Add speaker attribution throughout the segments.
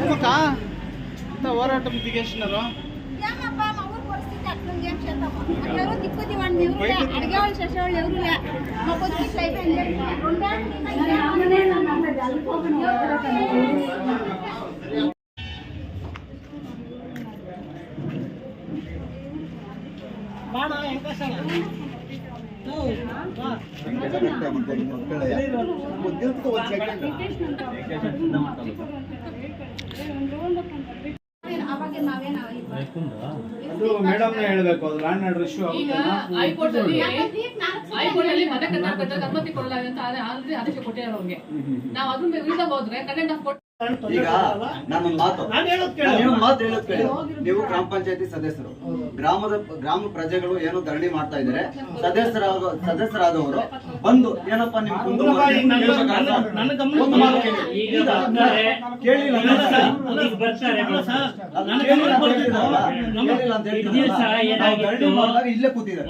Speaker 1: ఏమక్క ఇంత పోరాటం దిగేసినారు
Speaker 2: ఏమబ్బా మా
Speaker 1: ಮೇಡಮ್ ಹೇಳ್ಬೇಕು ಅದು ಲ್ಯಾಂಡ್ ಆರ್ಡರ್ ಇಶ್ಯೂ
Speaker 3: ಈಗ ಹೈಕೋರ್ಟ್ ಅಲ್ಲಿ ಹೈಕೋರ್ಟ್ ಅಲ್ಲಿ ಅನುಮತಿ ಕೊಡಲಾಗಿದೆ ಅಂತ ಆಲ್ರೆಡಿ ಆದೇಶ ಕೊಟ್ಟಿದ್ದಾರೆ ಅವ್ರಿಗೆ ನಾವು ಅದ್ರ ವಿರುದ್ಧ ಹೋದ್ರೆ ಕಂಟೆಂಟ್ ಆಫ್
Speaker 4: ಈಗ ನಾನೊಂದು ಮಾತು. ನೀವು ಮಾತು ಹೇಳೋದ್ ಕೇಳಿ. ನೀವು ಗ್ರಾಮ ಪಂಚಾಯತಿ ಸದಸ್ಯರು. ಗ್ರಾಮದ ಗ್ರಾಮ ಪ್ರಜೆಗಳು ಏನೋ ಧರಣಿ ಮಾಡ್ತಾ ಇದಾರೆ ಸದಸ್ಯರಾದ ಸದಸ್ಯರಾದವರು ಬಂದು ಏನಪ್ಪ ನಿಮ್ ಕುಂದು ಕೇಳಿಲ್ಲ. ಅಂತ ಇಲ್ಲೇ ಕೂತಿದ್ದಾರೆ.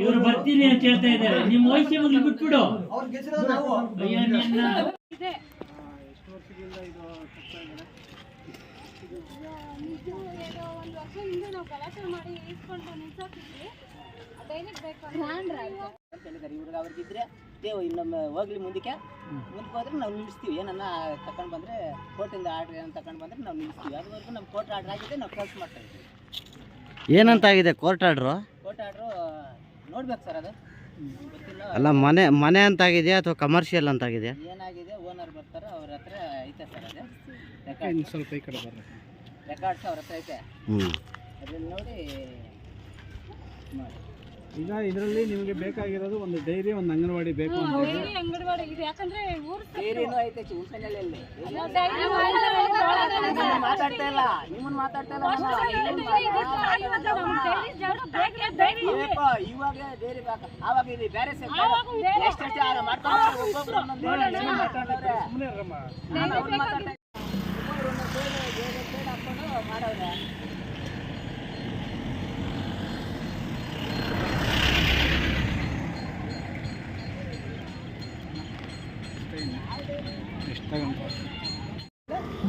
Speaker 5: ಇವ್ರು ಬರ್ತೀನಿ ಅಂತ ಹೇಳ್ತಾ ಇದ್ದಾರೆ. ನಿಮ್ ವಯಸ್ಸಿ ಮಗ್ಳು ಬಿಟ್ಬಿಡು.
Speaker 6: ಇವ್ರಿಗೆ ಅವ್ರಿಗಿದ್ರೆ ದೇವ್ ಇನ್ನೊಮ್ಮೆ ಹೋಗ್ಲಿ ಮುಂದಕ್ಕೆ. ಮುಂದಕ್ಕೆ ಹೋದ್ರೆ ನಾವು ನಿಲ್ಲಿಸ್ತೀವಿ. ಏನನ್ನ ತಗೊಂಡು ಬಂದ್ರೆ ಕೋರ್ಟಿಂದ ಆರ್ಡರ್ ಏನನ್ನ ತಗೊಂಡು ಬಂದ್ರೆ ನಾವು ನಿಲ್ಲಿಸ್ತೀವಿ. ಅದುವರೆಗೂ ನಮ್ಮ ಕೋರ್ಟ್ ಆರ್ಡರ್ ಆಗಿದೆ ನಾವು ಕೆಲಸ ಮಾಡ್ತಾ ಇದ್ದೀವಿ.
Speaker 7: ಏನಂತ ಆಗಿದೆ ಕೋರ್ಟ್ ಆರ್ಡ್ರು
Speaker 6: ಕೋರ್ಟ್ ಆರ್ಡ್ರು ನೋಡ್ಬೇಕು ಸರ್ ಅದು.
Speaker 7: ಅಲ್ಲ ಮನೆ ಮನೆ ಅಂತ ಆಗಿದೆಯಾ ಅಥವಾ ಕಮರ್ಷಿಯಲ್ ಅಂತ ಆಗಿದೆಯಾ
Speaker 6: ಏನಾಗಿದೆ ಓನರ್ ಬರ್ತಾರೆ ಅವ್ರ ಹತ್ರ ಐತೆ ಸರ್ ಅದೇ. ರೆಕಾರ್ಡ್
Speaker 1: ಸ್ವಲ್ಪ ಈ ಕಡೆ ಬರ್ರಿ?
Speaker 6: ರೆಕಾರ್ಡ್ಸ್ ಅವ್ರ ಹತ್ರ ಐತೆ.
Speaker 7: ಹ್ಞೂ
Speaker 6: ಅದನ್ನ ನೋಡಿ ಮಾಡಿ.
Speaker 1: ಈಗ ಇದರಲ್ಲಿ ನಿಮಗೆ ಬೇಕಾಗಿರೋದು ಒಂದು ಡೈರಿ ಒಂದು ಅಂಗನವಾಡಿ ಬೇಕು ಅಂತ ಹೇಳಿ
Speaker 2: ಅಂಗನವಾಡಿ ಇದೆ. ಯಾಕಂದ್ರೆ ಊರು
Speaker 6: ಬೇರೇನೂ ಐತೆ ಮಾತಾಡ್ತಾ ಇಲ್ಲ. ನಿಮ್ಮನ್ನ ಮಾತಾಡ್ತಾ ಇಲ್ಲ. ಇವಾಗ ಬೇಕಾ ಆವಾಗ ಬೇರೆ ಮಾಡ್ಕೊಂಡು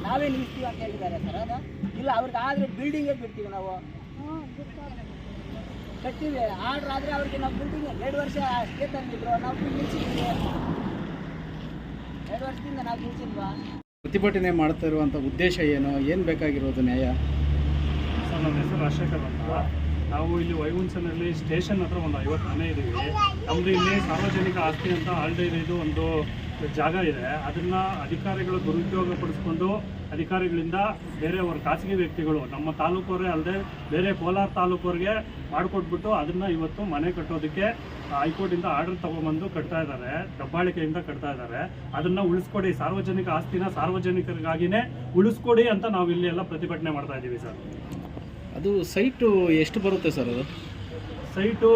Speaker 6: ನಾವೇ ನಿಲ್ಲಿಸ್ತೀವಿ ಅಂತ ಹೇಳಿದ್ದಾರೆ ಸರ್ ಅದು? ಇಲ್ಲ ಅವ್ರಿಗೆ ಆದ್ರೆ ಬಿಲ್ಡಿಂಗೇ ಬಿಡ್ತೀವಿ ನಾವು. ಕಟ್ತೀವಿ ಆರ್ಡ್ರ್ ಆದ್ರೆ ಅವ್ರಿಗೆ ನಾವು ಬಿಲ್ಡಿಂಗ್ ಎರಡು ವರ್ಷ ಅಷ್ಟೇ ತಂದಿದ್ರು ನಾವು ನಿಲ್ಸಿದ್ವಿ ಎರಡು ವರ್ಷದಿಂದ ನಾವು ನಿಲ್ಸಿಲ್ವಾ
Speaker 1: ಪ್ರತಿಭಟನೆ ಮಾಡ್ತಾ ಇರುವಂಥ ಉದ್ದೇಶ ಏನು? ಏನು ಬೇಕಾಗಿರೋದು ನ್ಯಾಯ?
Speaker 8: ಸರ್ ನಮ್ಮ ಹೆಸರು ರಾಜಶೇಖರ್ ಅಂತ. ನಾವು ಇಲ್ಲಿ ವೈಗುಂಚನಲ್ಲಿ ಸ್ಟೇಷನ್ ಹತ್ರ ಒಂದು ಐವತ್ತು ಮನೆ ಇದ್ದೀವಿ. ನಮ್ಮದು ಇಲ್ಲಿ ಸಾರ್ವಜನಿಕ ಆಸ್ತಿ ಅಂತ ಆಲ್ರೆಡಿ ಇದು ಒಂದು ಜಾಗ ಇದೆ, ಅದನ್ನು ಅಧಿಕಾರಿಗಳು ದುರುಪಯೋಗ ಪಡಿಸ್ಕೊಂಡು ಅಧಿಕಾರಿಗಳಿಂದ ಬೇರೆಯವರು ಖಾಸಗಿ ವ್ಯಕ್ತಿಗಳು, ನಮ್ಮ ತಾಲೂಕವರೇ ಅಲ್ಲದೆ ಬೇರೆ ಕೋಲಾರ ತಾಲೂಕವ್ರಿಗೆ ಮಾಡಿಕೊಟ್ಬಿಟ್ಟು ಅದನ್ನು ಇವತ್ತು ಮನೆ ಕಟ್ಟೋದಕ್ಕೆ ಹೈಕೋರ್ಟಿಂದ ಆರ್ಡರ್ ತೊಗೊಂಬಂದು ಕಟ್ತಾ ಇದ್ದಾರೆ, ದಬ್ಬಾಳಿಕೆಯಿಂದ ಕಟ್ತಾ ಇದ್ದಾರೆ. ಅದನ್ನು ಉಳಿಸ್ಕೊಡಿ, ಸಾರ್ವಜನಿಕ ಆಸ್ತಿನ ಸಾರ್ವಜನಿಕರಿಗಾಗಿನೇ ಉಳಿಸ್ಕೊಡಿ ಅಂತ ನಾವು ಇಲ್ಲಿ ಎಲ್ಲ ಪ್ರತಿಭಟನೆ ಮಾಡ್ತಾ ಇದ್ದೀವಿ ಸರ್.
Speaker 1: ಅದು ಸೈಟು ಎಷ್ಟು ಬರುತ್ತೆ ಸರ್ ಅದು?
Speaker 8: ಸೈಟು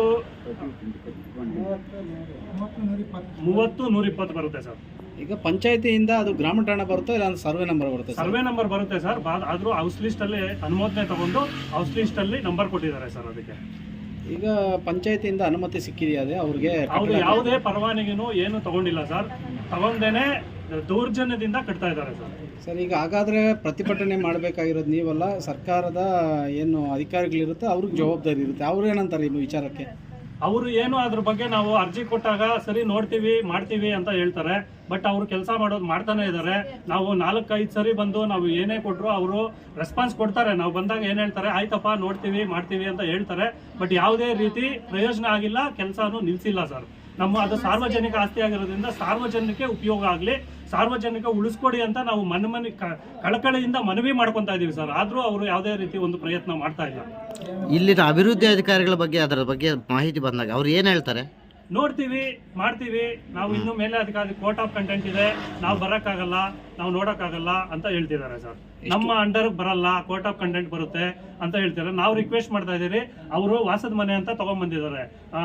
Speaker 8: ಮೂವತ್ತು ನೂರ ಇಪ್ಪತ್ತು ಬರುತ್ತೆ ಸರ್.
Speaker 1: ಈಗ ಪಂಚಾಯತಿಯಿಂದ ಅದು ಗ್ರಾಮ ಠಾಣ ಬರುತ್ತೋ ಇಲ್ಲ ಸರ್ವೆ ನಂಬರ್ ಬರುತ್ತೆ
Speaker 8: ಸರ್ವೆ ನಂಬರ್ ಬರುತ್ತೆ ಸರ್. ಆದ್ರೂ ಹೌಸ್ ಲಿಸ್ಟ್ ಅಲ್ಲಿ ಅನುಮೋದನೆ ತಗೊಂಡು ಹೌಸ್ ಲಿಸ್ಟ್ ಅಲ್ಲಿ ನಂಬರ್ ಕೊಟ್ಟಿದ್ದಾರೆ ಸರ್ ಅದಕ್ಕೆ.
Speaker 1: ಈಗ ಪಂಚಾಯತಿಯಿಂದ ಅನುಮತಿ ಸಿಕ್ಕಿದೆಯಾ ಅದೇ ಅವ್ರಿಗೆ
Speaker 8: ಅವ್ರು ಯಾವುದೇ ಪರವಾನಗಿನೂ ಏನು ತಗೊಂಡಿಲ್ಲ ಸರ್. ತಗೊಂಡೇನೆ ದೌರ್ಜನ್ಯದಿಂದ ಕಟ್ತಾ ಇದ್ದಾರೆ ಸರ್.
Speaker 1: ಸರ್ ಈಗ ಹಾಗಾದ್ರೆ ಪ್ರತಿಭಟನೆ ಮಾಡಬೇಕಾಗಿರೋದು ನೀವಲ್ಲ ಸರ್ಕಾರದ ಏನು ಅಧಿಕಾರಿಗಳಿರುತ್ತೆ ಅವ್ರಿಗೆ ಜವಾಬ್ದಾರಿ ಇರುತ್ತೆ. ಅವ್ರು ಏನಂತಾರೆ ಇನ್ನು ವಿಚಾರಕ್ಕೆ?
Speaker 8: ಅವರು ಏನು ಅದ್ರ ಬಗ್ಗೆ ನಾವು ಅರ್ಜಿ ಕೊಟ್ಟಾಗ ಸರಿ ನೋಡ್ತೀವಿ ಮಾಡ್ತೀವಿ ಅಂತ ಹೇಳ್ತಾರೆ. ಬಟ್ ಅವರು ಕೆಲಸ ಮಾಡೋದು ಮಾಡ್ತಾನೆ ಇದ್ದಾರೆ. ನಾವು ನಾಲ್ಕೈದು ಸರಿ ಬಂದು ನಾವು ಏನೇ ಕೊಟ್ಟರು ಅವರು ರೆಸ್ಪಾನ್ಸ್ ಕೊಡ್ತಾರೆ. ನಾವು ಬಂದಾಗ ಏನು ಹೇಳ್ತಾರೆ? ಆಯ್ತಪ್ಪ ನೋಡ್ತೀವಿ ಮಾಡ್ತೀವಿ ಅಂತ ಹೇಳ್ತಾರೆ. ಬಟ್ ಯಾವುದೇ ರೀತಿ ಪ್ರಯೋಜನ ಆಗಿಲ್ಲ ಕೆಲಸನೂ ನಿಲ್ಸಿಲ್ಲ ಸರ್. ನಮ್ಮ ಅದು ಸಾರ್ವಜನಿಕ ಆಸ್ತಿ ಆಗಿರೋದ್ರಿಂದ ಸಾರ್ವಜನಿಕ ಉಪಯೋಗ ಆಗಲಿ, ಸಾರ್ವಜನಿಕ ಉಳಿಸ್ಕೊಡಿ ಅಂತ ನಾವು ಮನೆ ಮನೆ ಕಳಕಳಿಯಿಂದ ಮನವಿ ಮಾಡ್ಕೊತಾ ಇದ್ದೀವಿ ಸರ್. ಆದರೂ ಅವರು ಯಾವುದೇ ರೀತಿ ಒಂದು ಪ್ರಯತ್ನ ಮಾಡ್ತಾ ಇಲ್ಲ.
Speaker 7: ಇಲ್ಲಿನ ಅಭಿವೃದ್ಧಿ ಅಧಿಕಾರಿಗಳ ಬಗ್ಗೆ, ಅದರ ಬಗ್ಗೆ ಮಾಹಿತಿ ಬಂದಾಗ ಅವ್ರು ಏನು ಹೇಳ್ತಾರೆ?
Speaker 8: ನೋಡ್ತೀವಿ ಮಾಡ್ತೀವಿ. ನಾವು ಇನ್ನು ಮೇಲೆ ಅದಕ್ಕಾಗಿ ಕೋರ್ಟ್ ಆಫ್ ಕಂಟೆಂಟ್ ಇದೆ. ನಾವು ಬರೋಕ್ಕಾಗಲ್ಲ ನಾವು ನೋಡೋಕ್ಕಾಗಲ್ಲ ಅಂತ ಹೇಳ್ತಿದ್ದಾರೆ ಸರ್. ನಮ್ಮ ಅಂಡರ್ ಬರಲ್ಲ ಕೋರ್ಟ್ ಆಫ್ ಕಂಟೆಂಟ್ ಬರುತ್ತೆ ಅಂತ ಹೇಳ್ತಾರೆ ನಾವು ರಿಕ್ವೆಸ್ಟ್ ಮಾಡ್ತಾ ಇದ್ದೀರಿ ಅವರು ವಾಸದ ಮನೆ ಅಂತ ತಗೊಂಡ್ಬಂದಿದ್ದಾರೆ.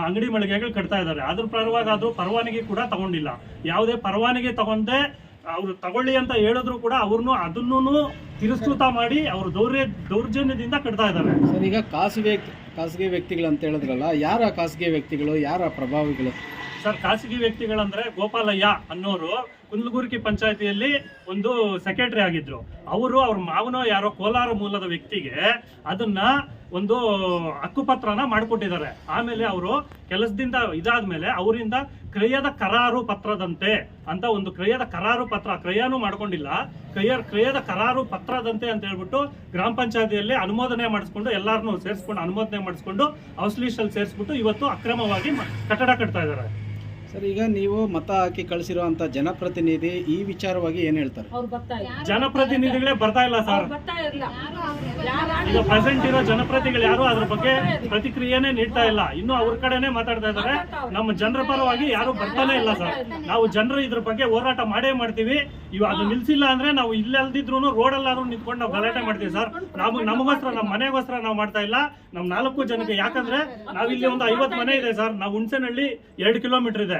Speaker 8: ಅಂಗಡಿ ಮಳಿಗೆಗಳು ಕಟ್ತಾ ಇದ್ದಾರೆ. ಅದ್ರ ಪರವಾಗಿ ಅದು ಪರವಾನಗಿ ಕೂಡ ತಗೊಂಡಿಲ್ಲ. ಯಾವುದೇ ಪರವಾನಗಿ ತಗೊಂಡೆ ಅವ್ರು ತಗೊಳ್ಳಿ ಅಂತ ಹೇಳಿದ್ರು ಕೂಡ ಅವ್ರನ್ನು ಅದನ್ನು ತಿರಸ್ಕೃತ ಮಾಡಿ ಅವ್ರ ದೌರ್ಯ ದೌರ್ಜನ್ಯದಿಂದ ಕಟ್ತಾ ಇದ್ದಾರೆ.
Speaker 1: ಸರ್ ಈಗ ಖಾಸಗಿ ಖಾಸಗಿ ವ್ಯಕ್ತಿಗಳು ಅಂತ ಹೇಳಿದ್ರಲ್ಲ ಯಾರ ಖಾಸಗಿ ವ್ಯಕ್ತಿಗಳು ಯಾರ ಪ್ರಭಾವಿಗಳು?
Speaker 8: ಸರ್ ಖಾಸಗಿ ವ್ಯಕ್ತಿಗಳಂದ್ರೆ ಗೋಪಾಲಯ್ಯ ಅನ್ನೋರು ಕುಂದಲಗುರ್ಕಿ ಪಂಚಾಯತಿಯಲ್ಲಿ ಒಂದು ಸೆಕ್ರೆಟರಿ ಆಗಿದ್ರು. ಅವರು ಅವ್ರ ಮಾವನೋ ಯಾರೋ ಕೋಲಾರ ಮೂಲದ ವ್ಯಕ್ತಿಗೆ ಅದನ್ನ ಒಂದು ಹಕ್ಕುಪತ್ರನ ಮಾಡಿಕೊಟ್ಟಿದ್ದಾರೆ. ಆಮೇಲೆ ಅವರು ಕೆಲಸದಿಂದ ಇದಾದ್ಮೇಲೆ ಅವರಿಂದ ಕ್ರಯದ ಕರಾರು ಪತ್ರದಂತೆ ಅಂತ ಒಂದು ಕ್ರಯದ ಕರಾರು ಪತ್ರ, ಕ್ರಯನೂ ಮಾಡ್ಕೊಂಡಿಲ್ಲ. ಕ್ರಯ, ಕ್ರಯದ ಕರಾರು ಪತ್ರದಂತೆ ಅಂತ ಹೇಳ್ಬಿಟ್ಟು ಗ್ರಾಮ ಪಂಚಾಯತಿಯಲ್ಲಿ ಅನುಮೋದನೆ ಮಾಡಿಸ್ಕೊಂಡು ಎಲ್ಲಾರನ್ನೂ ಸೇರಿಸ್ಕೊಂಡು ಅನುಮೋದನೆ ಮಾಡಿಸ್ಕೊಂಡು, ಹೌಸ್ ಸೇರಿಸ್ಬಿಟ್ಟು ಇವತ್ತು ಅಕ್ರಮವಾಗಿ ಕಟ್ಟಡ ಕಟ್ತಾ ಇದ್ದಾರೆ.
Speaker 1: ಸರ್ ಈಗ ನೀವು ಮತ ಹಾಕಿ ಕಳಿಸಿರುವಂತ ಜನಪ್ರತಿನಿಧಿ ಈ ವಿಚಾರವಾಗಿ ಏನ್ ಹೇಳ್ತಾರೆ?
Speaker 3: ಅವ್ರು ಬರ್ತಾ ಇಲ್ಲ.
Speaker 8: ಜನಪ್ರತಿನಿಧಿಗಳೇ ಬರ್ತಾ ಇಲ್ಲ ಸರ್.
Speaker 3: ಬರ್ತಾ ಇಲ್ಲ.
Speaker 8: ಈಗ ಪ್ರೆಸೆಂಟ್ ಇರೋ ಜನಪ್ರತಿನಿಧಿಗಳು ಯಾರು ಅದ್ರ ಬಗ್ಗೆ ಪ್ರತಿಕ್ರಿಯೆನೇ ನೀಡ್ತಾ ಇಲ್ಲ. ಇನ್ನು ಅವ್ರ ಕಡೆನೆ ಮಾತಾಡ್ತಾ ಇದ್ದಾರೆ. ನಮ್ಮ ಜನರ ಪರವಾಗಿ ಯಾರು ಬರ್ತಾನೆ ಇಲ್ಲ ಸರ್. ನಾವು ಜನರು ಇದ್ರ ಬಗ್ಗೆ ಹೋರಾಟ ಮಾಡೇ ಮಾಡ್ತೀವಿ. ಇವಾಗ ಅದು ನಿಲ್ಸಿಲ್ಲ ಅಂದ್ರೆ ನಾವು ಇಲ್ಲಲ್ದಿದ್ರು ರೋಡಲ್ಲಾದ್ರು ನಿಂತ್ಕೊಂಡು ನಾವು ಗಲಾಟೆ ಮಾಡ್ತೀವಿ ಸರ್. ನಾವು ನಮಗೋಸ್ಕರ ನಮ್ಮ ಮನೆಗೋಸ್ಕರ ನಾವು ಮಾಡ್ತಾ ಇಲ್ಲ. ನಮ್ ನಾಲ್ಕು ಜನಕ್ಕೆ ಯಾಕಂದ್ರೆ ನಾವಿಲ್ಲಿ ಒಂದು ಐವತ್ ಮನೆ ಇದೆ ಸರ್. ನಾವು ಹುಣ್ಸೆನಹಳ್ಳಿ ಎರಡು ಕಿಲೋಮೀಟರ್ ಇದೆ.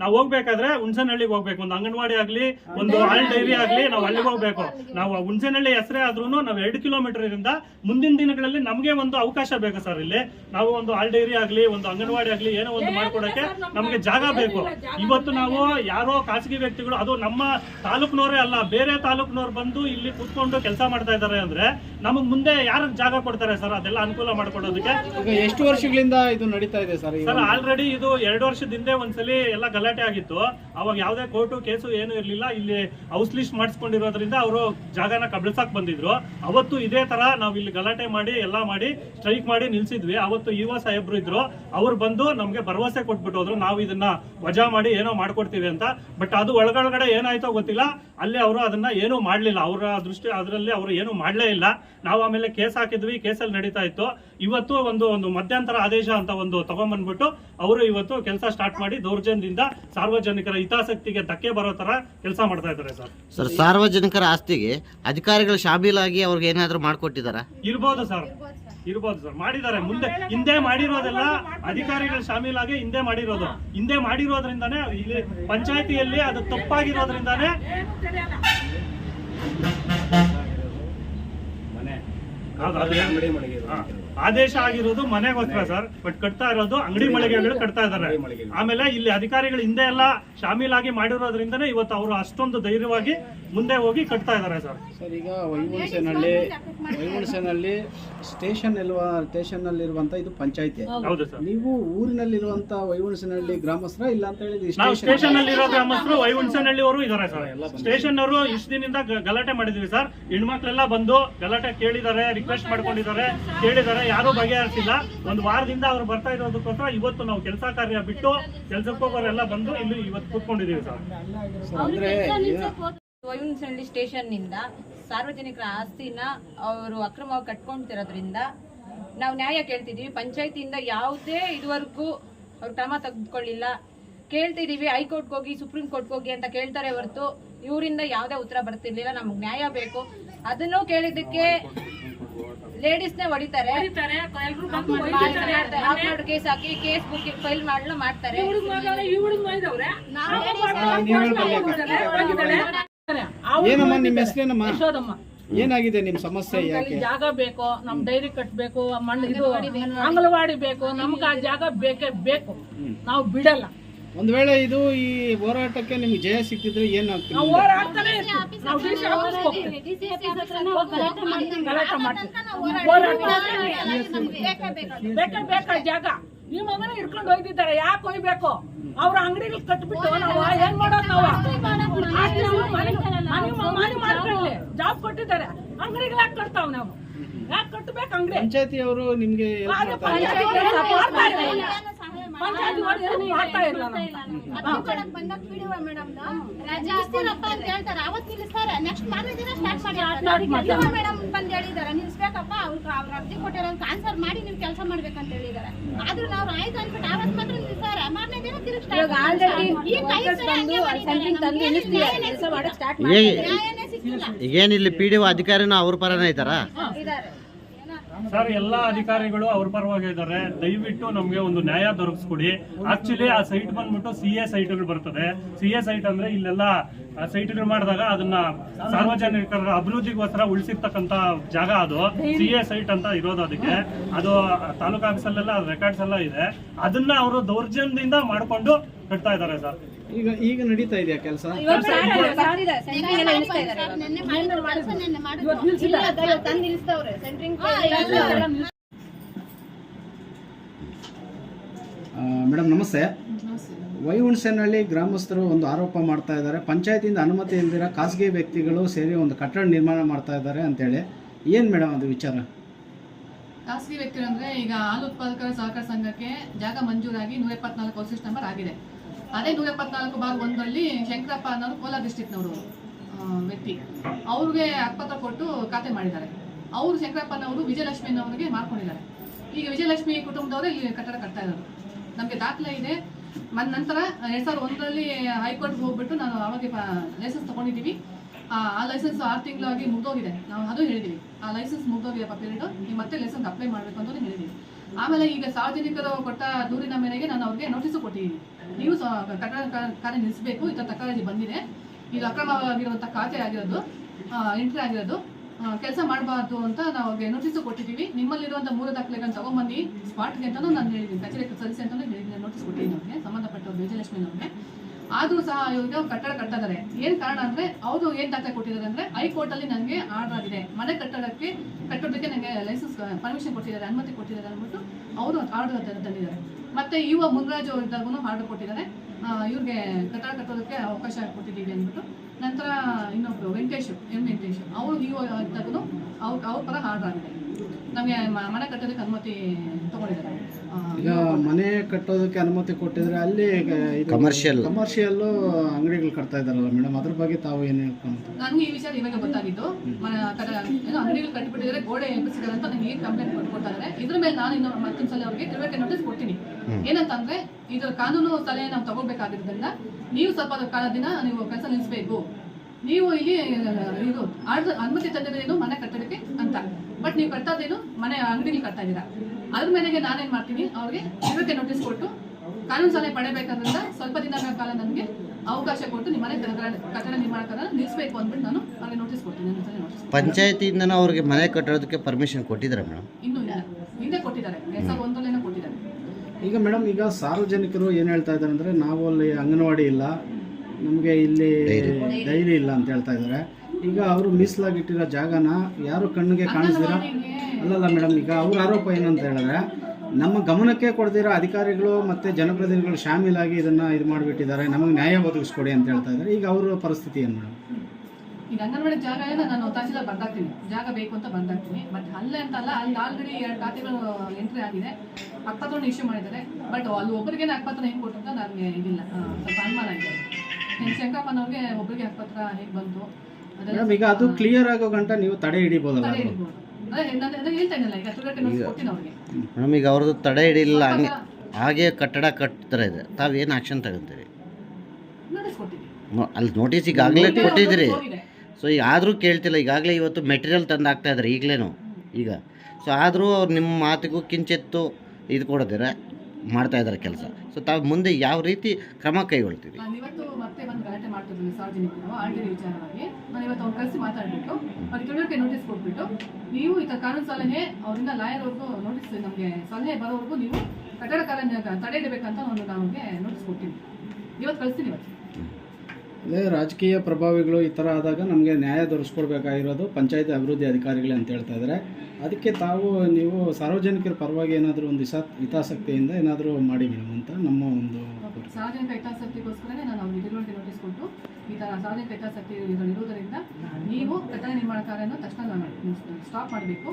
Speaker 8: ನಾವು ಹೋಗ್ಬೇಕಾದ್ರೆ ಹುಣಸನಹಳ್ಳಿಗೆ ಹೋಗ್ಬೇಕು. ಒಂದು ಅಂಗನವಾಡಿ ಆಗ್ಲಿ ಒಂದು ಹಾಲ್ ಡೈರಿ ಆಗ್ಲಿ ನಾವು ಅಲ್ಲಿಗೆ ಹೋಗ್ಬೇಕು. ನಾವು ಹುಣಸನಹಳ್ಳಿ ಹೆಸರೇ ಆದ್ರೂ ನಾವು ಎರಡು ಕಿಲೋಮೀಟರ್ ಇಂದ ಮುಂದಿನ ದಿನಗಳಲ್ಲಿ ನಮಗೆ ಒಂದು ಅವಕಾಶ ಬೇಕು ಸರ್ ಇಲ್ಲಿ. ನಾವು ಒಂದು ಹಾಲ್ ಡೈರಿ ಆಗ್ಲಿ ಒಂದು ಅಂಗನವಾಡಿ ಆಗ್ಲಿ ಏನೋ ಒಂದು ಮಾಡ್ಕೊಡಕ್ಕೆ ನಮಗೆ ಜಾಗ ಬೇಕು. ಇವತ್ತು ನಾವು ಯಾರೋ ಖಾಸಗಿ ವ್ಯಕ್ತಿಗಳು ಅದು ನಮ್ಮ ತಾಲೂಕ್ನವರೇ ಅಲ್ಲ ಬೇರೆ ತಾಲೂಕ್ನವ್ರು ಬಂದು ಇಲ್ಲಿ ಕುತ್ಕೊಂಡು ಕೆಲಸ ಮಾಡ್ತಾ ಇದ್ದಾರೆ ಅಂದ್ರೆ ನಮಗ್ ಮುಂದೆ ಯಾರ ಜಾಗ ಕೊಡ್ತಾರೆ ಸರ್? ಅದೆಲ್ಲ ಅನುಕೂಲ ಮಾಡ್ಕೊಡೋದಕ್ಕೆ?
Speaker 1: ಎಷ್ಟು ವರ್ಷಗಳಿಂದ ಇದು ನಡೀತಾ ಇದೆ ಸರ್
Speaker 8: ಸರ್ ಆಲ್ರೆಡಿ ಇದು ಎರಡು ವರ್ಷದ ಹಿಂದೆ ಒಂದ್ಸಲಿ ಎಲ್ಲ ಗಲಾಟೆ ಆಗಿತ್ತು. ಅವಾಗ ಯಾವುದೇ ಕೋರ್ಟು ಕೇಸು ಏನು ಇರಲಿಲ್ಲ. ಇಲ್ಲಿ ಹೌಸ್ ಲಿಸ್ಟ್ ಮಾಡಿಸ್ಕೊಂಡಿರೋದ್ರಿಂದ ಅವರು ಜಾಗನ ಕಬಳಿಸಕ್ ಬಂದಿದ್ರು. ಅವತ್ತು ಇದೇ ತರ ನಾವು ಇಲ್ಲಿ ಗಲಾಟೆ ಮಾಡಿ, ಎಲ್ಲ ಮಾಡಿ ಸ್ಟ್ರೈಕ್ ಮಾಡಿ ನಿಲ್ಸಿದ್ವಿ. ಅವತ್ತು ಯುವ ಸಾಹೇಬ್ರು ಇದ್ರು. ಅವ್ರು ಬಂದು ನಮ್ಗೆ ಭರವಸೆ ಕೊಟ್ಬಿಟ್ಟು ಹೋದ್ರು. ನಾವು ಇದನ್ನ ವಜಾ ಮಾಡಿ ಏನೋ ಮಾಡ್ಕೊಡ್ತೀವಿ ಅಂತ. ಬಟ್ ಅದು ಒಳಗಡೆ ಏನಾಯ್ತೋ ಗೊತ್ತಿಲ್ಲ. ಅಲ್ಲಿ ಅವರು ಅದನ್ನ ಏನೂ ಮಾಡ್ಲಿಲ್ಲ. ಅವರ ದೃಷ್ಟಿ, ಅದರಲ್ಲಿ ಅವರು ಏನು ಮಾಡ್ಲೇ ಇಲ್ಲ. ನಾವು ಆಮೇಲೆ ಕೇಸ್ ಹಾಕಿದ್ವಿ. ಕೇಸಲ್ಲಿ ನಡೀತಾ ಇತ್ತು. ಇವತ್ತು ಒಂದು ಒಂದು ಮಧ್ಯಂತರ ಆದೇಶ ಅಂತ ಒಂದು ತಗೊಂಡ್ಬಂದ್ಬಿಟ್ಟು ಅವರು ಇವತ್ತು ಕೆಲಸ ಸ್ಟಾರ್ಟ್ ಮಾಡಿ ದೌರ್ಜನ್ಯದಿಂದ ಸಾರ್ವಜನಿಕರ ಹಿತಾಸಕ್ತಿಗೆ ಧಕ್ಕೆ ಬರೋ ತರ ಕೆಲಸ ಮಾಡ್ತಾ ಇದ್ದಾರೆ ಸರ್.
Speaker 7: ಸರ್ ಸಾರ್ವಜನಿಕರ ಆಸ್ತಿಗೆ ಅಧಿಕಾರಿಗಳು ಶಾಮೀಲಾಗಿ ಅವ್ರಿಗೆ ಏನಾದರೂ ಮಾಡಿಕೊಟ್ಟಿದ್ದಾರಾ?
Speaker 8: ಇರ್ಬೋದು ಸರ್ ಇರ್ಬೋದು ಸರ್. ಮಾಡಿದ್ದಾರೆ. ಮುಂದೆ ಹಿಂದೆ ಮಾಡಿರೋದೆಲ್ಲ ಅಧಿಕಾರಿಗಳು ಶಾಮೀಲಾಗಿ ಹಿಂದೆ ಮಾಡಿರೋದು. ಹಿಂದೆ ಮಾಡಿರೋದ್ರಿಂದಾನೇ ಇಲ್ಲಿ ಪಂಚಾಯತಿಯಲ್ಲಿ ಅದು ತಪ್ಪಾಗಿರೋದ್ರಿಂದಾನೆ ಹೌದು, ಅದು ಹಾ. ಆದೇಶ ಆಗಿರೋದು ಮನೆಗೋಸ್ಕರ ಸರ್ ಬಟ್ ಕಟ್ತಾ ಇರೋದು ಅಂಗಡಿ ಮಳಿಗೆಗಳು ಕಟ್ತಾ ಇದ್ದಾರೆ. ಆಮೇಲೆ ಇಲ್ಲಿ ಅಧಿಕಾರಿಗಳು ಹಿಂದೆ ಎಲ್ಲ ಶಾಮೀಲಾಗಿ ಮಾಡಿರೋದ್ರಿಂದನೇ ಇವತ್ತು ಅವರು ಅಷ್ಟೊಂದು ಧೈರ್ಯವಾಗಿ ಮುಂದೆ ಹೋಗಿ ಕಟ್ತಾ ಇದ್ದಾರೆ ಸರ್.
Speaker 1: ಸರ್ ಈಗ ವೈಹುಣಸೇನಹಳ್ಳಿ ವೈಹುಣಸೇನಹಳ್ಳಿ ಸ್ಟೇಷನ್ ಇಲ್ವಾ ಸ್ಟೇಷನ್ ನಲ್ಲಿರುವಂತ ಇದು ಪಂಚಾಯತಿ.
Speaker 8: ಹೌದು ಸರ್.
Speaker 1: ನೀವು ಊರಿನಲ್ಲಿರುವಂತ ವೈಹುಣಸೇನಹಳ್ಳಿ ಗ್ರಾಮಸ್ಥರ ಇಲ್ಲ ಅಂತ ಹೇಳಿದ್ರೆ
Speaker 8: ನಾವು
Speaker 1: ಸ್ಟೇಷನ್
Speaker 8: ಸ್ಟೇಷನ್ ಅಲ್ಲಿ? ಇರೋ ಗ್ರಾಮಸ್ಥರು ವೈಹುಣಸನಹಳ್ಳಿ ಅವರು ಇದಾರೆ ಸರ್. ಸ್ಟೇಷನ್ ಅವರು ಇಷ್ಟು ದಿನದಿಂದ ಗಲಾಟೆ ಮಾಡಿದ್ವಿ ಸರ್. ಹೆಣ್ಮಕ್ಳೆಲ್ಲ ಬಂದು ಗಲಾಟೆ ಕೇಳಿದ್ದಾರೆ ರಿಕ್ವೆಸ್ಟ್ ಮಾಡ್ಕೊಂಡಿದ್ದಾರೆ ಕೇಳಿದ್ದಾರೆ. ಯಾರು ಬಗೆಹರಿಸಿಲ್ಲ. ಒಂದು ವಾರದಿಂದ ಅವ್ರು ಬರ್ತಾ ಇರೋದಕ್ಕೋಸ್ಕರ ಇವತ್ತು ನಾವು ಕೆಲಸ ಕಾರ್ಯ ಬಿಟ್ಟು ಕೆಲ್ಸಕ್ಕೆ ಹೋಗೋರೆಲ್ಲ ಬಂದು ಇಲ್ಲಿ ಇವತ್ತು ಕೂತ್ಕೊಂಡಿದ್ದೀವಿ ಸರ್.
Speaker 1: ಸರ್
Speaker 9: ಸ್ಟೇಷನ್ನಿಂದ ಸಾರ್ವಜನಿಕರ ಆಸ್ತಿನ ಅವರು ಅಕ್ರಮವಾಗಿ ಕಟ್ಕೊಂತಿರೋದ್ರಿಂದ ನಾವು ನ್ಯಾಯ ಕೇಳ್ತಿದ್ದೀವಿ. ಪಂಚಾಯತಿಯಿಂದ ಯಾವುದೇ ಇದುವರೆಗೂ ಅವ್ರು ಕ್ರಮ ತೆಗೆದುಕೊಳ್ಳಿಲ್ಲ. ಕೇಳ್ತಿದ್ದೀವಿ, ಹೈಕೋರ್ಟ್ಗೆ ಹೋಗಿ, ಸುಪ್ರೀಂ ಕೋರ್ಟ್ಗೆ ಹೋಗಿ ಅಂತ ಕೇಳ್ತಾರೆ ಹೊರತು ಇವರಿಂದ ಯಾವುದೇ ಉತ್ತರ ಬರ್ತಿರ್ಲಿಲ್ಲ. ನಮ್ಗೆ ನ್ಯಾಯ ಬೇಕು. ಅದನ್ನು ಕೇಳಿದ್ದಕ್ಕೆ ಹೊಡಿತಾರೆ.
Speaker 3: ಬಂದು ಒಯ್ದಿದ್ದಾರೆ.
Speaker 9: ಹಾಫ್ ಕೇಸ್ ಹಾಕಿ ಕೇಸ್ ಬುಕ್ ಫೈಲ್ ಮಾಡಲು ಮಾಡ್ತಾರೆ.
Speaker 1: ಏನಮ್ಮ ನಿಮ್ಮ ಹೆಸರೇನಮ್ಮ? ಏನಾಗಿದೆ ನಿಮ್ ಸಮಸ್ಯೆ
Speaker 3: ಅಲ್ಲಿ
Speaker 1: ಯಾಕೆ?
Speaker 3: ಜಾಗ ಬೇಕು ನಮ್ ಡೈರಿ ಕಟ್ಬೇಕು ಮಣ್ಣು ಇದು ಅಂಗನವಾಡಿ ಬೇಕು ನಮ್ಗೆ ಆ ಜಾಗ ಬೇಕೇ ಬೇಕು. ನಾವು ಬಿಡಲ್ಲ.
Speaker 1: ಒಂದ್ ವೇಳೆ ಇದು ಈ ಹೋರಾಟಕ್ಕೆ ನಿಮ್ಗೆ ಜಯ ಸಿಕ್ಕಿದ್ರೆ ಏನಾಗ್ತದೆ?
Speaker 3: ನಾವು ಹೋರಾಡ್ತಾನೆ ಇರ್ತೀವಿ. ನಾವು ಡಿ ಸಿ ಆಫೀಸ್ಗೆ ಹೋಗ್ತೀವಿ. ಗಲಾಟೆ ಮಾಡ್ತೀವಿ. ಬೇಕೇ ಬೇಕಾ. ಜಾಗ. ನಿಮ್ಮ ಮಗನ ಹಿಡ್ಕೊಂಡು ಹೋಯ್ತಿದ್ದಾರೆ ಯಾಕೆ ಹೋಗ್ಬೇಕು ಅವ್ರ ಅಂಗಡಿಗಳು ಕಟ್ಬಿಟ್ಟು ನಾವು ಏನ್ ಮಾಡೋದು ನಾವು? ಆಸ್ತಿ ನಾವು ಮನೆ ಮನೆ ಮನೆ ಮಾಡ್ಕೊಳ್ಳಿ ಜಾಬ್ ಕೊಟ್ಟಿದ್ದಾರೆ. ಅಂಗಡಿಗಳು ಯಾಕೆ ಕಟ್ತಾವ್ ನಾವು? ಯಾಕೆ ಕಟ್ಟಬೇಕು ಅಂಗಡಿ?
Speaker 1: ಪಂಚಾಯತಿ ಅವರು ನಿಮ್ಗೆ help ಮಾಡ್ತಾರೆ.
Speaker 3: ಮಾಡ್ತಾ ಇಲ್ಲ ಪಂಚಾಯತಿ ಅವ್ರು ಏನು ಮಾಡ್ತಾ ಇಲ್ಲ ನಮ್ಗೆ.
Speaker 2: ಬಂದಾಗ ಪಿಡಿಒ ಮೇಡಮ್ ರಜಾ ಹಾಕ್ತೀರಪ್ಪ ಅಂತ ಹೇಳ್ತಾರೆ. ಅವತ್ತು ನಿಲ್ಲಿಸ್ತಾರೆ. ನೆಕ್ಸ್ಟ್ ಮಾರನೇ ದಿನ ಸ್ಟಾರ್ಟ್ ಮಾಡಿ. ಮೇಡಮ್ ಬಂದು ಹೇಳಿದ್ದಾರೆ. ನಿಲ್ಸ್ಬೇಕಪ್ಪ. ಅವ್ರು ಅವ್ರ ಅರ್ಜಿ ಕೊಟ್ಟಿರೋದಕ್ಕೆ ಆನ್ಸರ್ ಮಾಡಿ ನೀವು ಕೆಲಸ ಮಾಡ್ಬೇಕಂತ ಹೇಳಿದ್ದಾರೆ. ಆದ್ರೂ ನಾವು ಆಯ್ತು ಅವತ್ತು ಮಾತ್ರ ಮಾರನೇ ದಿನ ತಿರುಗಿ
Speaker 7: start already P D O ಅಧಿಕಾರಿನೂ ಅವ್ರ ಪರನೇ ಐತಾರಾ
Speaker 2: ಇದ್ದಾರೆ.
Speaker 8: ಸರ್ ಎಲ್ಲಾ ಅಧಿಕಾರಿಗಳು ಅವ್ರ ಪರವಾಗಿ ಇದ್ದಾರೆ. ದಯವಿಟ್ಟು ನಮ್ಗೆ ಒಂದು ನ್ಯಾಯ ದೊರಕಿಸ್ಕೊಡಿ. ಆಕ್ಚುಲಿ ಆ ಸೈಟ್ ಬಂದ್ಬಿಟ್ಟು ಸಿ ಎ ಸೈಟ್ಗಳು ಬರ್ತದೆ. ಸಿ ಎ ಸೈಟ್ ಅಂದ್ರೆ ಇಲ್ಲೆಲ್ಲ ಸೈಟ್ಗಳು ಮಾಡಿದಾಗ ಅದನ್ನ ಸಾರ್ವಜನಿಕರ ಅಭಿವೃದ್ಧಿಗೋಸ್ಕರ ಉಳಿಸಿರ್ತಕ್ಕಂತ ಜಾಗ ಅದು. ಸಿ ಎ ಸೈಟ್ ಅಂತ ಇರೋದು ಅದಕ್ಕೆ. ಅದು ತಾಲೂಕು ಆಫೀಸಲ್ಲೆಲ್ಲ ರೆಕಾರ್ಡ್ಸ್ ಎಲ್ಲ ಇದೆ. ಅದನ್ನ ಅವರು ದೌರ್ಜನ್ಯದಿಂದ ಮಾಡ್ಕೊಂಡು ಕಟ್ತಾ ಇದ್ದಾರೆ ಸರ್
Speaker 1: ಈಗ ಈಗ ನಡೀತಾ ಇದೆಯಾ ಕೆಲಸ? ಮೇಡಮ್ ನಮಸ್ತೆ. ವೈಹುಣಸೆನಹಳ್ಳಿ ಗ್ರಾಮಸ್ಥರು ಒಂದು ಆರೋಪ ಮಾಡ್ತಾ ಇದ್ದಾರೆ. ಪಂಚಾಯತಿಯಿಂದ ಅನುಮತಿ ಇಲ್ದಿರ ಖಾಸಗಿ ವ್ಯಕ್ತಿಗಳು ಸೇರಿ ಒಂದು ಕಟ್ಟಡ ನಿರ್ಮಾಣ ಮಾಡ್ತಾ ಇದ್ದಾರೆ ಅಂತೇಳಿ. ಏನ್ ಮೇಡಮ್ ಅದು ವಿಚಾರ?
Speaker 10: ಖಾಸಗಿ ವ್ಯಕ್ತಿಗಳು ಅಂದ್ರೆ ಈಗ ಹಾಲು ಉತ್ಪಾದಕರ ಸಹಕಾರ ಸಂಘಕ್ಕೆ ಜಾಗ ಮಂಜೂರಾಗಿ ನೂರ ಎಪ್ಪತ್ನಾಲ್ಕು ಹೌಸಿಸ್ ನಂಬರ್ ಆಗಿದೆ. ಅದೇ ನೂರ ಎಪ್ಪತ್ನಾಲ್ಕು ಬಾರ್ ಒಂದರಲ್ಲಿ ಶಂಕರಪ್ಪ ಅನ್ನೋರು ಕೋಲಾರ ಡಿಸ್ಟಿಕ್ನವರು ವ್ಯಕ್ತಿ. ಅವ್ರಿಗೆ ಅಕ್ಪತ್ರ ಕೊಟ್ಟು ಖಾತೆ ಮಾಡಿದ್ದಾರೆ. ಅವರು ಶಂಕರಪ್ಪನವರು ವಿಜಯಲಕ್ಷ್ಮಿನವರಿಗೆ ಮಾರ್ಕೊಂಡಿದ್ದಾರೆ. ಈಗ ವಿಜಯಲಕ್ಷ್ಮಿ ಕುಟುಂಬದವರೇ ಇಲ್ಲಿ ಕಟ್ಟಡ ಕಟ್ತಾ ಇರೋದು. ನಮಗೆ ದಾಖಲೆ ಇದೆ. ಮನ್ ನಂತರ ಎರಡ್ ಸಾವಿರದ ಒಂದರಲ್ಲಿ ಹೈಕೋರ್ಟ್ಗೆ ಹೋಗ್ಬಿಟ್ಟು ನಾನು ಅವಾಗ ಲೈಸೆನ್ಸ್ ತಗೊಂಡಿದ್ದೀವಿ. ಆ ಲೈಸೆನ್ಸ್ ಆರು ತಿಂಗಳಾಗಿ ಮುಗ್ದೋಗಿದೆ. ನಾವು ಅದು ಹೇಳಿದೀವಿ ಆ ಲೈಸೆನ್ಸ್ ಮುಗ್ದೋಗಿದೆ ಪೀರಿಯಡ್ ನೀವು ಮತ್ತೆ ಲೈಸೆನ್ಸ್ ಅಪ್ಲೈ ಮಾಡಬೇಕು ಅಂತ ಹೇಳಿದ್ದೀವಿ. ಆಮೇಲೆ ಈಗ ಸಾರ್ವಜನಿಕರು ಕೊಟ್ಟ ದೂರಿನ ಮೇರೆಗೆ ನಾನು ಅವ್ರಿಗೆ ನೋಟಿಸು ಕೊಟ್ಟಿದ್ದೀನಿ. ನೀವು ಕಾರ್ಯ ನಿಲ್ಲಿಸಬೇಕು, ಇಂಥ ತಕರಾಜಿ ಬಂದಿದೆ. ಇದು ಅಕ್ರಮವಾಗಿರುವಂಥ ಖಾತೆ ಆಗಿರೋದು ಎಂಟ್ರಿ ಆಗಿರೋದು. ಕೆಲಸ ಮಾಡಬಾರ್ದು ಅಂತ ನಾವು ಅವ್ರಿಗೆ ನೋಟಿಸು ಕೊಟ್ಟಿದ್ದೀವಿ. ನಿಮ್ಮಲ್ಲಿರುವಂಥ ಮೂಲ ದಾಖಲೆಗಳನ್ನ ತಗೊಂಬಂದು ಸ್ಪಾಟ್ಗೆ ಅಂತಲೂ ನಾನು ಹೇಳಿದ್ದೀನಿ. ಕಚೇರಿ ಸಲ್ಲಿಸಿ ಅಂತಲೂ ಹೇಳಿದ್ದೀನಿ. ನೋಟಿಸ್ ಕೊಟ್ಟಿದ್ದೀನಿ ಅವ್ರಿಗೆ, ಸಂಬಂಧಪಟ್ಟವ್ರು ವಿಜಯಲಕ್ಷ್ಮಿನವ್ರಿಗೆ ಆದರೂ ಸಹ ಇವಾಗ ಕಟ್ಟಡ ಕಟ್ಟಿದ್ದಾರೆ. ಏನು ಕಾರಣ ಅಂದ್ರೆ, ಅವರು ಏನು ದಾಖಲೆ ಕೊಟ್ಟಿದ್ದಾರೆ ಅಂದ್ರೆ ಹೈಕೋರ್ಟ್ ಅಲ್ಲಿ ನನಗೆ ಆರ್ಡರ್ ಆಗಿದೆ. ಮನೆ ಕಟ್ಟಡಕ್ಕೆ, ಕಟ್ಟೋದಕ್ಕೆ ನನಗೆ ಲೈಸೆನ್ಸ್ ಪರ್ಮಿಷನ್ ಕೊಟ್ಟಿದ್ದಾರೆ, ಅನುಮತಿ ಕೊಟ್ಟಿದ್ದಾರೆ ಅಂದ್ಬಿಟ್ಟು, ಅವರು ಆರ್ಡರ್ ತಂದಿದ್ದಾರೆ. ಮತ್ತೆ ಯುವ ಮುನ್ರಾಜು ಅವರಿದ್ದಾಗೂ ಹಾಡು ಕೊಟ್ಟಿದ್ದಾರೆ. ಇವ್ರಿಗೆ ಕಟ್ಟಡ ಕಟ್ಟೋದಕ್ಕೆ ಅವಕಾಶ ಕೊಟ್ಟಿದ್ದೀವಿ ಅಂದ್ಬಿಟ್ಟು. ನಂತರ ಇನ್ನೊಬ್ರು ವೆಂಕಟೇಶ್, ಎಂ ವೆಂಕಟೇಶ್. ಅವರು ಯುವ ಇದ್ದಾಗೂ ಅವ್ರ ಅವ್ರ ಪರ ಹಾಡಾಗಿದೆ. ನಮಗೆ ಮನೆ ಕಟ್ಟೋದಕ್ಕೆ ಅನುಮತಿ ತಗೊಂಡಿದ್ದಾರೆ.
Speaker 1: ಈಗ ಮನೆ ಕಟ್ಟೋದಕ್ಕೆ ಅನುಮತಿ ಕೊಟ್ಟಿದ್ರೆ ಅಲ್ಲಿ
Speaker 7: ಕಮರ್ಷಿಯಲ್
Speaker 1: ಕಮರ್ಷಿಯಲ್ ಅಂಗಡಿಗಳು ಕಟ್ತಾ ಇದ್ದಾರಲ್ಲ ಮೇಡಮ್ ಅದ್ರ ಬಗ್ಗೆ ತಾವು ಏನು ಹೇಳ್ಕೊಂಡು
Speaker 10: ನನಗೆ ಈ ವಿಚಾರ ಇವಾಗ ಗೊತ್ತಾಗಿದ್ದು. ಏನೋ ಅಂಗಡಿಗಳು ಕಟ್ಟಿಬಿಟ್ಟಿದ್ರೆ ಗೋಡೆ ಎಬ್ಬಿಸಿದ್ದಾರೆ ಅಂತ ನನಗೆ ಕಂಪ್ಲೇಂಟ್ ಕೊಟ್ಕೊಡ್ತಾರೆ ಇದ್ರ ಮೇಲೆ ನಾನು ಇನ್ನು ಮತ್ತೊಂದ್ಸಲ ಅವ್ರಿಗೆ ತಿಳುವಳಿಕೆ ನೋಟಿಸ್ ಕೊಡ್ತೀನಿ. ಏನಂತಂದ್ರೆ ಇದ್ರ ಕಾನೂನು ಸಲಹೆ ನಾವು ತಗೋಬೇಕಾಗಿರೋದ್ರಿಂದ ನೀವು ಸ್ವಲ್ಪ ಕಾಲ ದಿನ ನೀವು ಕೆಲಸ ನಿಲ್ಲಿಸಬೇಕು ನೀವು ಇಲ್ಲಿ ಇದು ಅರ್ಧ ಅನುಮತಿ ತಂದಿರೋದೇನು ಮನೆ ಕಟ್ಟೋದಕ್ಕೆ ಅಂತ. ಬಟ್ ನೀವು ಕಟ್ಟೋದೇನು ಮನೆ ಅಂಗಡಿಲಿ ಕಟ್ತಾ ಇದ್ದೀರಾ ಅದ್ರ ಮೇಲೆಗೆ ನಾನೇನು ಮಾಡ್ತೀನಿ ಅವ್ರಿಗೆ ಇದಕ್ಕೆ ನೋಟಿಸ್ ಕೊಟ್ಟು ಕಾನೂನು ಸಲಹೆ ಪಡೆಯಬೇಕಾದ್ರಿಂದ ಸ್ವಲ್ಪ ದಿನಗಳ ಕಾಲ ನನಗೆ ಅವಕಾಶ ಕೊಟ್ಟು ನಿಮ್ಮ ಮನೆ ಕಟ್ಟಡ- ನಿರ್ಮಾಣ ನಿಲ್ಲಿಸಬೇಕು ಅಂದ್ಬಿಟ್ಟು ನಾನು ಅವ್ರಿಗೆ ನೋಟಿಸ್ ಕೊಡ್ತೀನಿ
Speaker 7: ಪಂಚಾಯತಿಯಿಂದ ಅವ್ರಿಗೆ ಮನೆ ಕಟ್ಟೋದಕ್ಕೆ ಪರ್ಮಿಷನ್ ಕೊಟ್ಟಿದ್ದಾರೆ ಮೇಡಮ್?
Speaker 10: ಇನ್ನೂ ಇಲ್ಲ. ಹಿಂದೆ ಕೊಟ್ಟಿದ್ದಾರೆ. ಎರಡ್ ಸಾವಿರದ ಒಂದರಲ್ಲೇನೋ ಕೊಟ್ಟಿದ್ದಾರೆ.
Speaker 1: ಈಗ ಮೇಡಮ್ ಈಗ ಸಾರ್ವಜನಿಕರು ಏನು ಹೇಳ್ತಾ ಇದ್ದಾರೆ ಅಂದರೆ ನಾವು ಅಲ್ಲಿ ಅಂಗನವಾಡಿ ಇಲ್ಲ. ನಮಗೆ ಇಲ್ಲಿ ಡೈರಿ. ಇಲ್ಲ ಅಂತ ಹೇಳ್ತಾ ಇದ್ದಾರೆ. ಈಗ ಅವರು ಮೀಸಲಾಗಿಟ್ಟಿರೋ ಜಾಗನ ಯಾರು ಕಣ್ಣಿಗೆ ಕಾಣಿಸ್ದಿರ ಅಲ್ಲಲ್ಲ ಮೇಡಮ್ ಈಗ ಅವ್ರ ಆರೋಪ ಏನಂತ ಹೇಳಿದ್ರೆ ನಮ್ಮ ಗಮನಕ್ಕೆ ಕೊಡ್ದಿರೋ ಅಧಿಕಾರಿಗಳು ಮತ್ತು ಜನಪ್ರತಿನಿಧಿಗಳು ಶಾಮೀಲಾಗಿ ಇದನ್ನು ಇದು ಮಾಡಿಬಿಟ್ಟಿದ್ದಾರೆ. ನಮಗೆ ನ್ಯಾಯ ಒದಗಿಸ್ಕೊಡಿ ಅಂತ ಹೇಳ್ತಾ ಇದ್ದಾರೆ. ಈಗ ಅವರ ಪರಿಸ್ಥಿತಿ ಏನು ಮೇಡಮ್?
Speaker 10: ಈಗ ಅಂಗನವಾಡಿ ಜಾಗ ಏನೋ ನಾನು ತಹಸೀಲ್ದಾರ್ ಬಂದಾಗ್ತೀನಿ. ಜಾಗ ಬೇಕು ಅಂತ ಬಂದಾಗ್ತೀನಿ. ಬಟ್ ಅಲ್ಲೇ ಅಂತ ಅಲ್ಲ ಅಲ್ಲಿ ಆಲ್ರೆಡಿ ಎರಡು ಖಾತೆಗಳು ಎಂಟ್ರಿ ಆಗಿದೆ. ಅಕ್ಪತ್ರವನ್ನು ಇಶ್ಯೂ ಮಾಡಿದ್ದಾರೆ. ಬಟ್ ಅಲ್ಲಿ ಒಬ್ಬರಿಗೆ ಅಕ್ಕಪತ್ರ ಹೆಂಗೆ ಕೊಟ್ಟು ಅಂತ ನನಗೆ ಇದಿಲ್ಲ. ಸ್ವಲ್ಪ ಅನುಮಾನ ಇದೆ ಒಬ್ಬರಿಗೆ ಹೇಗೆ ಬಂತು?
Speaker 1: ಮೇಡಮ್ ಈಗ ಅದು ಕ್ಲಿಯರ್ ಆಗೋ ಗಂಟ ನೀವು ತಡೆ ಹಿಡಿಬೋದಲ್ಲ
Speaker 7: ಮೇಡಮ್ ಈಗ ಅವ್ರದ್ದು ತಡೆ ಹಿಡಿಲಿಲ್ಲ ಹಂಗೆ ಹಾಗೆ ಕಟ್ಟಡ ಕಟ್ತಾರೆ ಇದೆ. ತಾವೇನು ಆಕ್ಷನ್ ತಗೊಂತೀರಿ? ಅಲ್ಲಿ ನೋಟಿಸ್ ಈಗಾಗಲೇ ಕೊಟ್ಟಿದ್ದೀರಿ ಸೊ ಈಗ ಆದರೂ ಕೇಳ್ತಿಲ್ಲ ಈಗಾಗಲೇ ಇವತ್ತು ಮೆಟೀರಿಯಲ್ ತಂದು ಹಾಕ್ತಾ ಇದ್ದಾರೆ ಈಗಲೇನು. ಈಗ ಸೊ ಆದರೂ ಅವ್ರು ನಿಮ್ಮ ಮಾತಿಗೂ ಕಿಂಚಿತ್ತು ಇದು ಕೊಡದಿರ ಮಾಡ್ತಾ ಇದ್ದಾರೆ ಕೆಲಸ. ಸೊ ತಾವು ಮುಂದೆ ಯಾವ ರೀತಿ ಕ್ರಮ ಕೈಗೊಳ್ತೀರಿ?
Speaker 10: ನಾನು ಗಲಾಟೆ ಸಾರ್ವಜನಿಕರು ಆರ್ ವಿಚಾರವಾಗಿ. ನಾನು ಇವತ್ತು ಅವ್ರು ಕಳಿಸಿ ಮಾತಾಡ್ಬಿಟ್ಟು ಅವ್ರಿಗೆ ತಿಳುವಳಿಕೆ ನೋಟಿಸ್ ಕೊಟ್ಬಿಟ್ಟು ನೀವು ಈ ಥರ ಕಾನೂನು ಸಲಹೆ ಅವರಿಂದ ಲಾಯರ್ವರೆಗೂ ನೋಟಿಸ್ ನಮಗೆ ಸಲಹೆ ಬರೋವರೆಗೂ ನೀವು ಕಟ್ಟಡ ಕಾಲ ತಡೆ ಇಡಬೇಕಂತ ಒಂದು ನಮಗೆ ನೋಟಿಸ್ ಕೊಟ್ಟಿದ್ದೀನಿ ಇವತ್ತು ಕಳಿಸ್ತೀನಿ ಇವತ್ತು.
Speaker 1: ಅದೇ ರಾಜಕೀಯ ಪ್ರಭಾವಿಗಳು ಈ ಥರ ಆದಾಗ ನಮಗೆ ನ್ಯಾಯ ದೊರಕಿಸ್ಕೊಡ್ಬೇಕಾಗಿರೋದು ಪಂಚಾಯತ್ ಅಭಿವೃದ್ಧಿ ಅಧಿಕಾರಿಗಳೇ ಅಂತ ಹೇಳ್ತಾ ಇದ್ದಾರೆ ಅದಕ್ಕೆ ತಾವು, ನೀವು ಸಾರ್ವಜನಿಕರ ಪರವಾಗಿ ಏನಾದರೂ ಒಂದು ಹಿಸ, ಹಿತಾಸಕ್ತಿಯಿಂದ ಏನಾದರೂ ಮಾಡಿ ಮೇಡಮ್ ಅಂತ ನಮ್ಮ ಒಂದು
Speaker 10: ಸಾರ್ವಜನಿಕ ಹಿತಾಸಕ್ತಿಗೋಸ್ಕರನೇ ನಾನು ಅವ್ರು ತಿಳುವಳಿಕೆ ನೋಟಿಸ್ ಕೊಟ್ಟು, ಈ ಥರ ಸಾರ್ವಜನಿಕ ಹಿತಾಸಕ್ತಿ ಇರೋದರಿಂದ ನೀವು ಕಟ್ಟಡ ನಿರ್ಮಾಣ ಕಾರ್ಯನ ತಕ್ಷಣ ಸ್ಟಾಪ್ ಮಾಡಬೇಕು.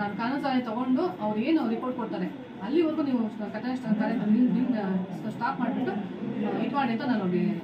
Speaker 10: ನಾನು ಕಾನೂನು ಸಹಾಯ ತಗೊಂಡು ಅವ್ರು ಏನು ರಿಪೋರ್ಟ್ ಕೊಡ್ತಾರೆ, ಅಲ್ಲಿವರೆಗೂ ನೀವು ಕಟ್ಟಡ ಕಾರ್ಯ ಸ್ಟಾಪ್ ಮಾಡಿಬಿಟ್ಟು ಇದು ಮಾಡಿ ಅಂತ ನಾನು ಅವ್ರಿಗೆ